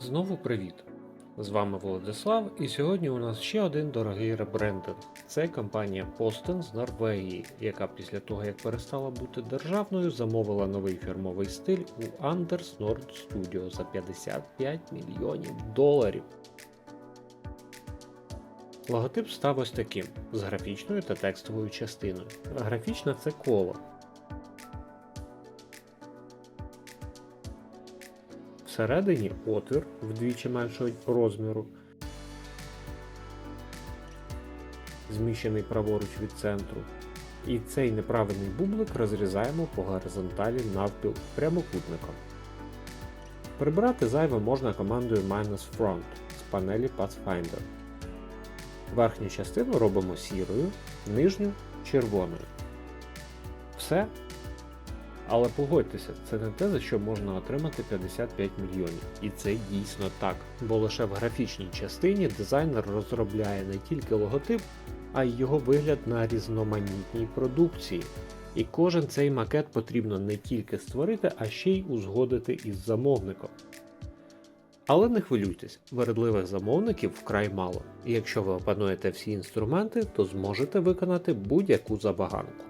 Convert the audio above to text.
Знову привіт! З вами Владислав, і сьогодні у нас ще один дорогий ребрендинг. Це компанія Posten з Норвегії, яка після того як перестала бути державною, замовила новий фірмовий стиль у Anders Nord Studio за 55 мільйонів доларів. Логотип став ось таким з графічною та текстовою частиною. Графічна це коло. Всередині отвір вдвічі меншого розміру, зміщений праворуч від центру. І цей неправильний бублик розрізаємо по горизонталі навпіл прямокутником. Прибрати зайве можна командою Minus Front з панелі Pathfinder. Верхню частину робимо сірою, нижню червоною. Все. Але погодьтеся, це не те, за що можна отримати 55 мільйонів. І це дійсно так. Бо лише в графічній частині дизайнер розробляє не тільки логотип, а й його вигляд на різноманітній продукції. І кожен цей макет потрібно не тільки створити, а ще й узгодити із замовником. Але не хвилюйтесь, вередливих замовників вкрай мало, і якщо ви опануєте всі інструменти, то зможете виконати будь-яку забаганку.